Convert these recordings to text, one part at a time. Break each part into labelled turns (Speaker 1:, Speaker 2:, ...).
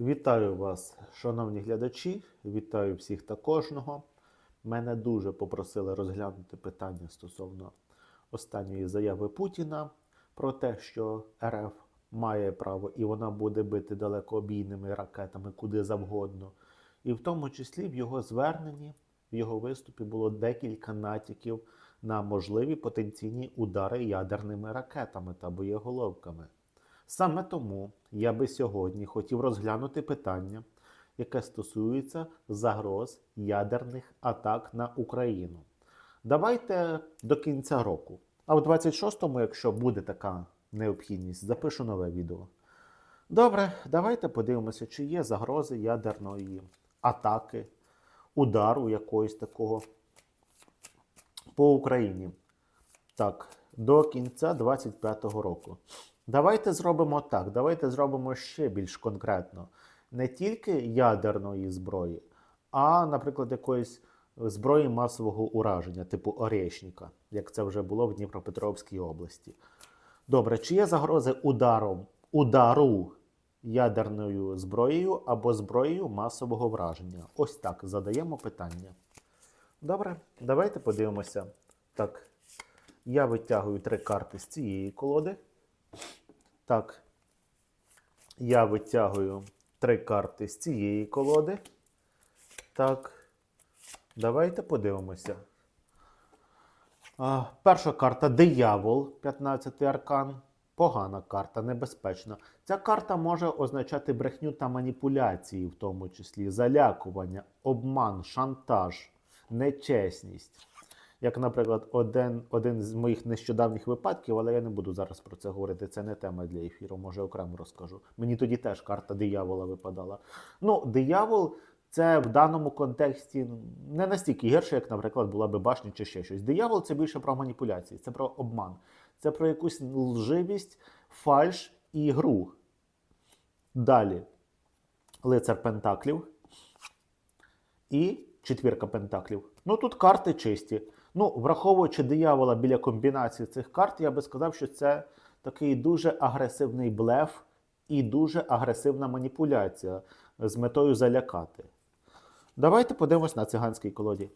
Speaker 1: Вітаю вас, шановні глядачі. Вітаю всіх та кожного. Мене дуже попросили розглянути питання стосовно останньої заяви Путіна про те, що РФ має право і вона буде бити далекообійними ракетами куди завгодно. І в тому числі в його зверненні, в його виступі було декілька натяків на можливі потенційні удари ядерними ракетами та боєголовками. Саме тому я би сьогодні хотів розглянути питання, яке стосується загроз ядерних атак на Україну. Давайте до кінця року. А в 26-му, якщо буде така необхідність, запишу нове відео. Добре, давайте подивимося, чи є загрози ядерної атаки, удару якоїсь такого по Україні. Так, до кінця 25-го року. Давайте зробимо так. Давайте зробимо ще більш конкретно. Не тільки ядерної зброї, а, наприклад, якоїсь зброї масового ураження, типу Орешника, як це вже було в Дніпропетровській області. Добре, чи є загрози ударом, удару ядерною зброєю або зброєю масового враження? Ось так задаємо питання. Добре, давайте подивимося. Так, я витягую три карти з цієї колоди. Так, я витягую три карти з цієї колоди. Так, давайте подивимося. Перша карта Диявол, 15 аркан. Погана карта, небезпечна. Ця карта може означати брехню та маніпуляції, в тому числі залякування, обман, шантаж, нечесність. Як, наприклад, один, один з моїх нещодавніх випадків, але я не буду зараз про це говорити. Це не тема для ефіру, може окремо розкажу. Мені тоді теж карта диявола випадала. Ну, диявол це в даному контексті не настільки гірше, як, наприклад, була би башня чи ще щось. Диявол це більше про маніпуляції, це про обман, це про якусь лживість, фальш і гру. Далі лицар Пентаклів і четвірка Пентаклів. Ну тут карти чисті. Ну, враховуючи диявола біля комбінації цих карт, я би сказав, що це такий дуже агресивний блеф і дуже агресивна маніпуляція з метою залякати. Давайте подивимось на циганській колоді.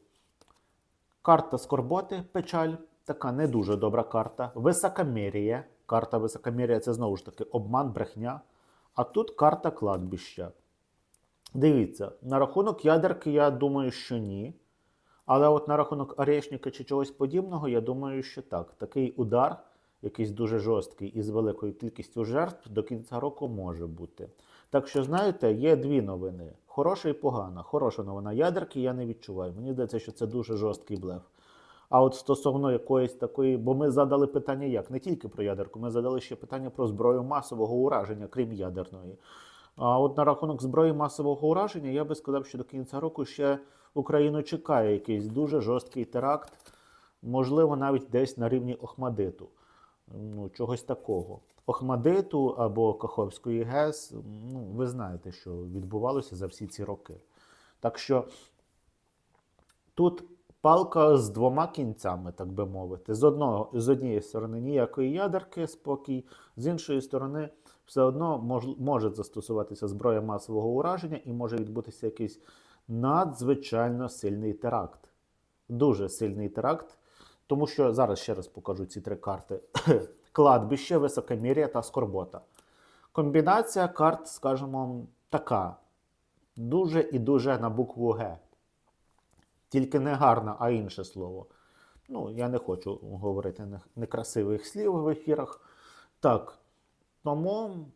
Speaker 1: Карта скорботи, печаль, така не дуже добра карта. Високомір'я. Карта високомір'я це знову ж таки обман, брехня. А тут карта кладбища. Дивіться, на рахунок ядерки, я думаю, що ні. Але от на рахунок орешника чи чогось подібного, я думаю, що так. Такий удар, якийсь дуже жорсткий і з великою кількістю жертв до кінця року може бути. Так що, знаєте, є дві новини: хороша і погана. Хороша новина ядерки я не відчуваю. Мені здається, що це дуже жорсткий блеф. А от стосовно якоїсь такої, бо ми задали питання як не тільки про ядерку, ми задали ще питання про зброю масового ураження, крім ядерної. А от на рахунок зброї масового ураження, я би сказав, що до кінця року ще Україну чекає якийсь дуже жорсткий теракт, можливо, навіть десь на рівні Охмадиту. Ну, чогось такого. Охмадиту або Каховської ГЕС, ну, ви знаєте, що відбувалося за всі ці роки. Так що тут палка з двома кінцями, так би мовити. З одного, з однієї сторони ніякої ядерки, спокій, з іншої сторони, все одно мож, може застосуватися зброя масового ураження і може відбутися якийсь надзвичайно сильний теракт. Дуже сильний теракт. Тому що зараз ще раз покажу ці три карти: кладбище, високомір'я та скорбота. Комбінація карт, скажімо, така. Дуже і дуже на букву Г. Тільки не гарна, а інше слово. Ну, я не хочу говорити некрасивих слів в ефірах. Так. Тому,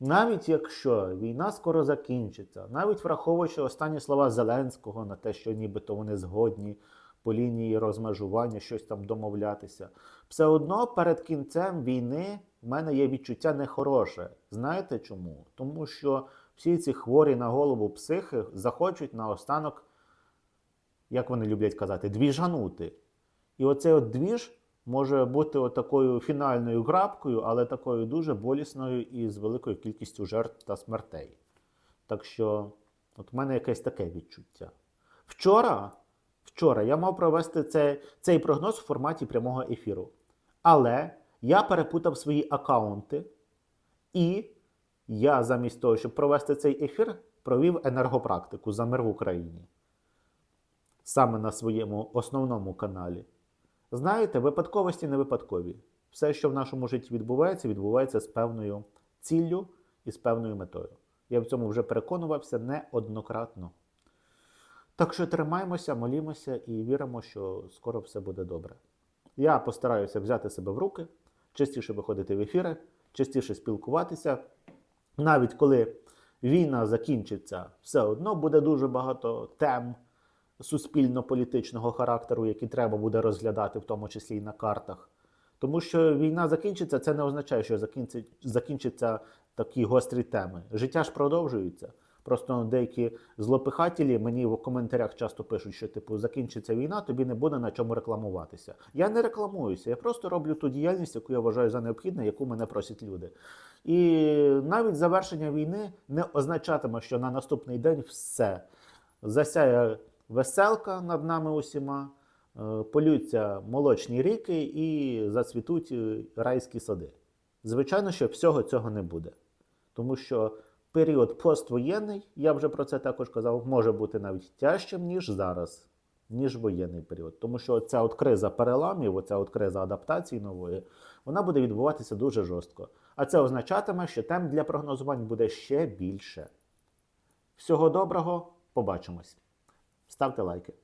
Speaker 1: навіть якщо війна скоро закінчиться, навіть враховуючи останні слова Зеленського на те, що нібито вони згодні по лінії розмежування щось там домовлятися, все одно перед кінцем війни в мене є відчуття нехороше. Знаєте чому? Тому що всі ці хворі на голову психи захочуть наостанок, як вони люблять казати, двіжанути. І оцей от двіж може бути такою фінальною грабкою, але такою дуже болісною і з великою кількістю жертв та смертей. Так що, от в мене якесь таке відчуття. Вчора, вчора я мав провести цей, цей прогноз в форматі прямого ефіру. Але я перепутав свої акаунти і я замість того, щоб провести цей ефір, провів енергопрактику за мир в Україні. Саме на своєму основному каналі. Знаєте, випадковості не випадкові. Все, що в нашому житті відбувається, відбувається з певною ціллю і з певною метою. Я в цьому вже переконувався неоднократно. Так що тримаємося, молімося і віримо, що скоро все буде добре. Я постараюся взяти себе в руки, частіше виходити в ефіри, частіше спілкуватися. Навіть коли війна закінчиться, все одно буде дуже багато тем суспільно-політичного характеру, які треба буде розглядати, в тому числі і на картах. Тому що війна закінчиться, це не означає, що закінчаться такі гострі теми. Життя ж продовжується. Просто деякі злопихателі мені в коментарях часто пишуть, що типу закінчиться війна, тобі не буде на чому рекламуватися. Я не рекламуюся, я просто роблю ту діяльність, яку я вважаю за необхідну, яку мене просять люди. І навіть завершення війни не означатиме, що на наступний день все засяє веселка над нами усіма, е, полються молочні ріки і зацвітуть е, райські сади. Звичайно, що всього цього не буде. Тому що період поствоєнний, я вже про це також казав, може бути навіть тяжчим, ніж зараз, ніж воєнний період. Тому що ця от криза переламів, оця от криза адаптації нової, вона буде відбуватися дуже жорстко. А це означатиме, що тем для прогнозувань буде ще більше. Всього доброго, побачимось. Ставте лайки.